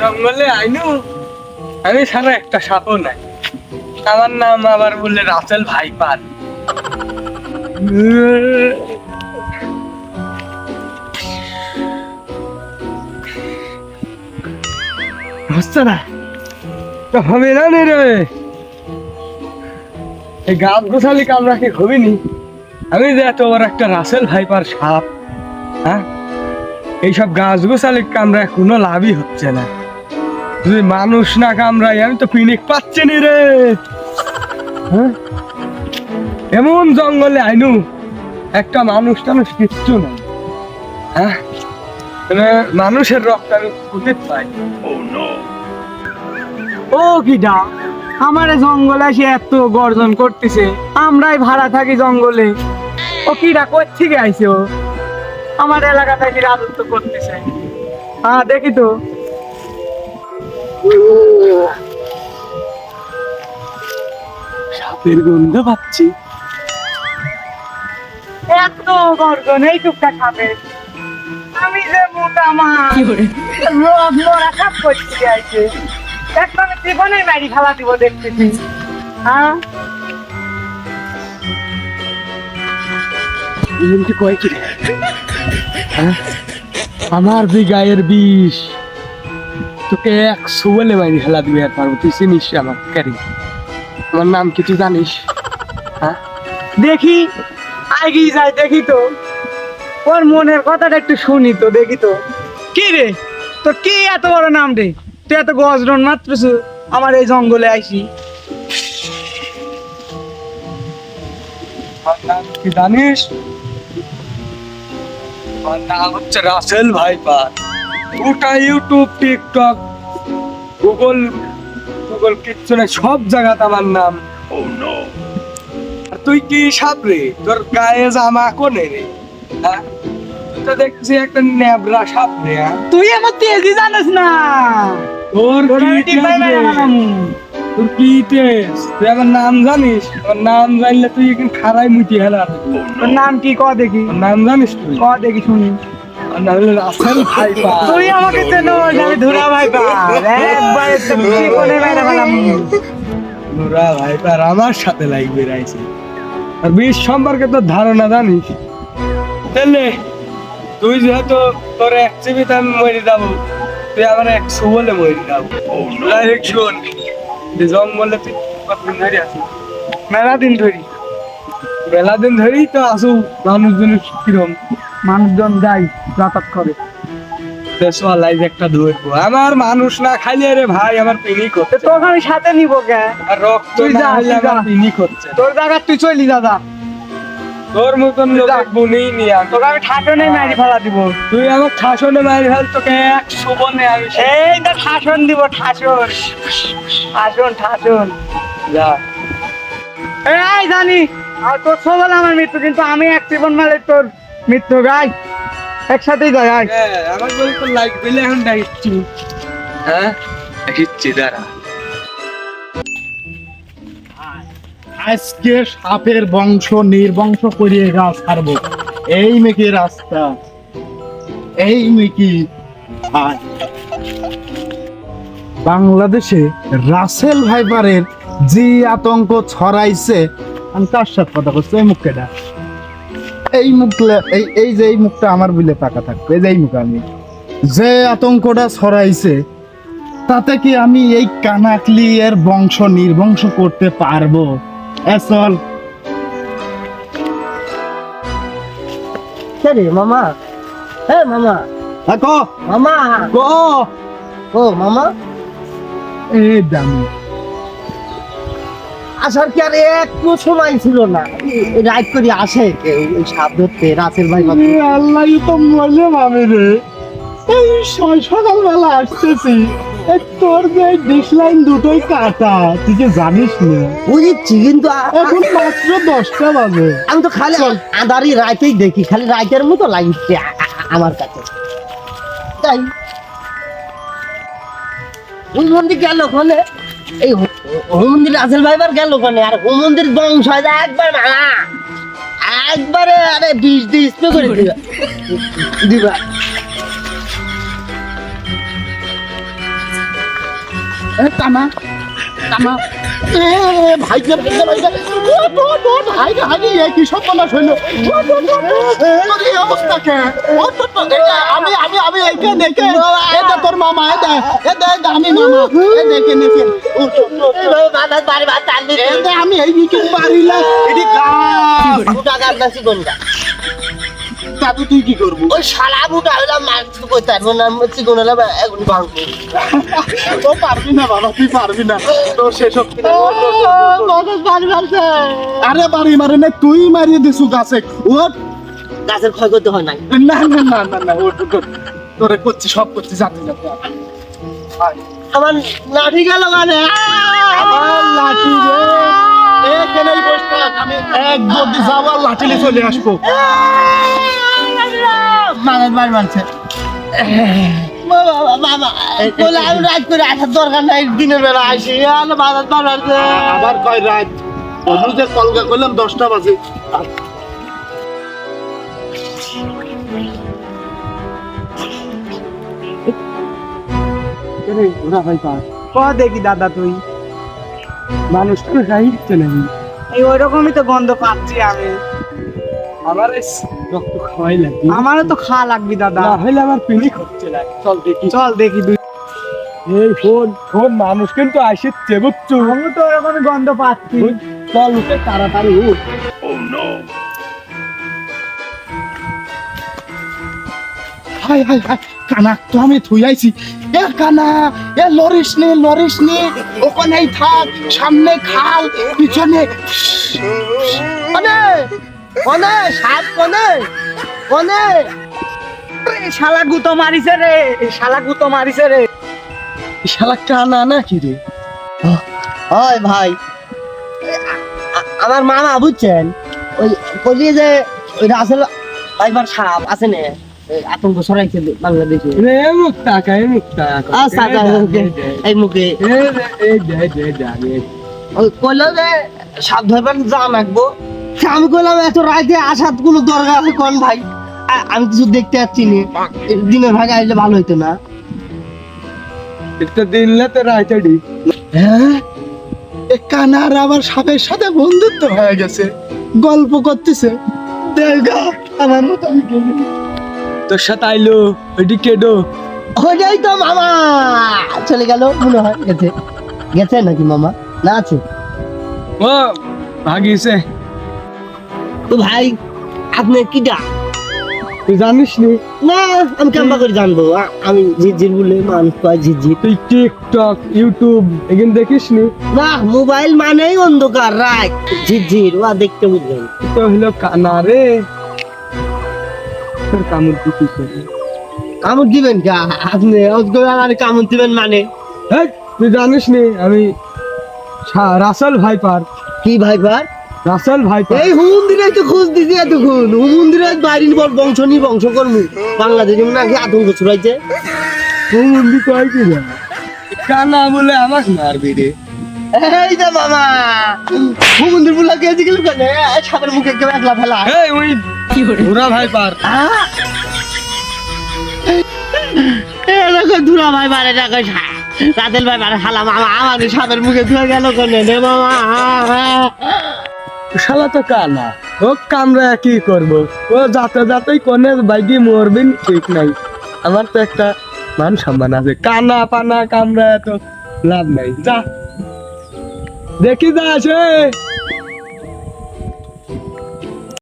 জঙ্গলে আইনু? আমি সারা একটা সাপও নাই। আমার নাম আবার বললে রাসেল ভাইপার। হচ্ছে না তো হবে না রে। এই গাছ গোছালি কামড়া কি হবিনি। আমি যে এত বড় একটা রাসেল ভাইপার সাপ হ্যাঁ? এইসব গাছ গোছালি কামড়ায় কোনো লাভই হচ্ছে না। যদি মানুষ না কামড়াই, আমি তো পিনিক পাচ্ছি নি রে। হ্যাঁ? এমন জঙ্গলে আইনু, একটা মানুষ টানুষ কিচ্ছু না হ্যাঁ? মানে মানুষের রক্ত আমি কুটির পাই। ও কিডা, আমারে জঙ্গলে এসে এত গর্জন করতেছে, আমরাই ভাড়া থাকি জঙ্গলে। ও কিডা কোথ থেকে আইছে ও? আমার এলাকা থেকে রাজত্ব করতেছে। হ্যাঁ দেখি তো। সাপের গন্ধ পাচ্ছি। এত গর্জন এই টুকটা আমি যে মোটা মা লোভ মরা খাপ করতে আইছে একদম জীবনে মারি খালা দিব দেখতেছি। হ্যাঁ? কয় কি হ্যাঁ? আমার যে গায়ের বিষ। তোকে একশো বলে মাইনি খেলা দিবে পারব। তুই চিনিস আমার ক্যারি। আমার নাম কি তুই জানিস? হ্যাঁ? দেখি। আগেই যাই, দেখি তো। ওর মনের কথাটা একটু শুনি তো, দেখি তো। কি রে? তোর কি এত বড় নাম রে? তুই এত গজরন মাত্র আমার এই জঙ্গলে আইসি। জানিস? আমার নাম হচ্ছে রাসেল ভাইপার। ওটা ইউটিউব টিকটক গুগল গুগল কিচ্ছু নেই সব জায়গাতে আমার নাম। আর তুই কি সাপ রে? তোর গায়ে জামা কোনে রে? হ্যাঁ? তুই তো দেখছি একটা নেবরা সাপ রে হ্যাঁ? তুই আমার তেজি জানিস না। তোর তোর কি। তোর কি তেজ? তুই আমার নাম জানিস? আমার নাম জানলে তুই এখন খারাই মুটি হেলা তোর নাম কি? ক দেখি। নাম জানিস তুই? ক দেখি শুনি। তুই আমাকে চেনো আমি ধুরা ভাই একবার জীবনে মেরে নোরা ভাইপার আমার সাথে লাগবে রাইছে আর বিষ সম্পর্কে তোর ধারণা জানিস? তাহলে তুই যেহেতু তোর এক জীবিত আমি মরে যাব তুই আমার একশো বলে মরে যাব। হোক শোন। যে জঙ্গলে তুই কতদিন ধরে আছিস? মেলা দিন ধরি। মেলা দিন ধরেই তো আসু মানুষজন কিরম মানুষজন যাই যাতায়াত করে। যে একটা ধরবো আমার মানুষ না খাইলে রে ভাই আমার পিনিক তো হচ্ছে তোকে আমি সাথে নিব কে? আর রক্ত তুই না যা, হলে আমার। পিনিক হচ্ছে তোর জায়গা তুই চলি দাদা তোর মতন লোক বুনেই নিয়ে। তোকে আমি ঠাটনে মারি ফেলা দিব। তুই আমার শাসনে মারি ফেল তোকে একশো বনে আমি এই তো ঠাসন দিব ঠাসন। ঠাসন ঠাসন। যা। এই জানি। আর তোর সবাই আমার মৃত্যু কিন্তু আমি এক জীবন মালে তোর মৃত্যু গাই একসাথেই যাই আয়। আমার বলে তো লাইক বিলে এখন হ্যাঁ? দাঁড়া। আজকে সাপের বংশ নির্বংশ করিয়ে গাছ ছাড়বো। এই মেকি রাস্তা। এই মেকি বাংলাদেশে রাসেল ভাইপারের যে আতঙ্ক ছড়াইছে আমি তার সাথে কথা বলছি এই মুখটা এই মুখ এই এই যে এই মুখটা আমার বিলে টাকা থাকবে এই যে এই মুখ আমি। যে আতঙ্কটা ছড়াইছে তাতে কি আমি এই কানাকলি এর বংশ নির্বংশ করতে পারব? এসল রে মামা? হ্যাঁ মামা। দেখো মামা। গো ও মামা? এ দামি। আসার কি আর একটু সময় ছিল না। রাইড করে আসে কেউ ওই সাপ ধরতে রাসেল ভাই আল্লাহ তো রে। এই সকালবেলা আসতেছি তোর যে দুটোই কাটা তুই কি জানিস না। বুঝেছি কিন্তু এখন মাত্র দশটা বাজে। আমি তো খালি আদারি রাইতেই দেখি খালি রাইতের মতো লাগছে আমার কাছে। তাই ওই মন্দির গেল ওখানে? এই হো- হোম মন্দির রাসেল ভাইবার গেল ওখানে, আর হোম মন্দির বংশ হয় না একবার মারা। একবারে আরে বিষ দিয়ে স্প্রে করে দিবা। দিবা। কানা কানা ভাই ভাই ভাই কি আমি আমি তোর মামা এ দে এ দে এটা আমি মামা এ দেখে তো তো দে আমি এই নিকে পারিলা এডি গাছ। বুটা গাছ না চিকনটা দাদু তুই কি করব? ওই শালা বুটা হইলা মাছ তো করতে পারব না চিকন হলে এখন ভাঙবো ও পারবি না বাবা তুই পারবি না। তোর সেসব আরে বাড়ি মারে না তুই মারিয়ে দিছু গাছে। ও গাছের ক্ষয় করতে হয় নাই। না না না না না ও তো- তোরে করছি সব করছি যাতে আয়। আমার লাঠি গেল মানে আমার লাঠি রে। এখানেই বসে থাক আমি এক বদি যাবার লাঠি নিয়ে চলে আসব। রাত করে আসার দরকার নাই দিনের বেলা আসি আবার কয় রাত? অনুজে কলকা করলাম দশটা বাজে। ওরা ভাই পার ক দেখি দাদা তুই? মানুষ তো গাইতে নেই। এই ওই রকমই তো গন্ধ পাচ্ছি আমি। আমার রক্ত খাওয়াই লাগে আমারও তো খাওয়া লাগবে দাদা। না হলে আমার পিনিক হচ্ছে না চল দেখি। চল দেখি তুই এই ফোন ফোন মানুষ কিন্তু আসছে বুঝছ আমি তো ওরকম গন্ধ পাচ্ছি। চল উঠে তাড়াতাড়ি উঠ। হাই হাই হাই কানা তো আমি থুই আইছি। এ কানা এ লরিস নে লরিস নে ওখানেই থাক সামনে খাল পিছনে কোনে কোনে সাপ কোনে কোনে। শালা গুতো মারিছে রে শালা গুতো মারিছে রে। শালা কানা না কি রে? হয় ভাই। আমার মামা বুঝছেন ওই বলি যে ওই রাসেল ভাইবার সাপ আছে না। আতঙ্ক ছড়াইছে বাংলাদেশে। মুখ টাকা এই মুখ। আচ্ছা এই কইলো যে যা আমি কইলাম এত আসার কোনো দরকার আছে কোন ভাই? আমি কিছু দেখতে পাচ্ছি না। দিনের ভাগে আসলে ভালো হইতো না। একটা দিনলে তো রাইতে হ্যাঁ? কানার আবার সাপের সাথে বন্ধুত্ব হয়ে গেছে। গল্প করতেছে। দেখা আমার মতো। তোর সাথে আইলো ওইটি কেডো? ওইটাই তো মামা! চলে গেল মনে হয় গেছে। গেছে নাকি মামা? না আছে। ও ভাগিছে। তো ভাই আপনি কি ডা তুই জানিস নি? না আমি কেমন করে জানব। আমি ঝিরঝির বলে মানুষ পাই ঝিরঝির তুই টিকটক ইউটিউব এখানে দেখিস নি? না মোবাইল মানেই অন্ধকার রাত ঝিরঝির ওয়া দেখতে বুঝবেন তো হলো কানা রে। তোর কামড় দিতে করে কামড় দিবেন কা? আপনি আর কামড় দিবেন মানে? তুই জানিস নি আমি রাসেল ভাইপার। কি ভাই ভাই রাসেল ভাইপার। এই হুমন্দিরে তো খোঁজ দিছি এতক্ষণ। হুমন্দিরে বাড়ির বল বংশ নি বংশ কর্ম। বাংলাদেশে নাকি আতঙ্ক ছড়াইছে। হুমুন্দি কয় কি রে? কানা বলে আমাক মারবি রে? এই যে মামা। হুমন্দির বুলা কে জিগিল কেন সাপের মুখে কেউ একলা ফেলা এই ওই ওরা ভাইপার। এরকম ধুরা ভাই মারে না কই রাতেল ভাই মারে হালা মামা আমার সাপের মুখে ধুয়ে গেল কেন রে মামা? শালা তো কানা ও কামরা কি করব? ও যাতে যাতেই কোনে বাইদি মরবেন ঠিক নাই। আমার তো একটা মান সম্মান আছে। কানা পানা কামরা তো লাভ নাই। যা। দেখি যা আছে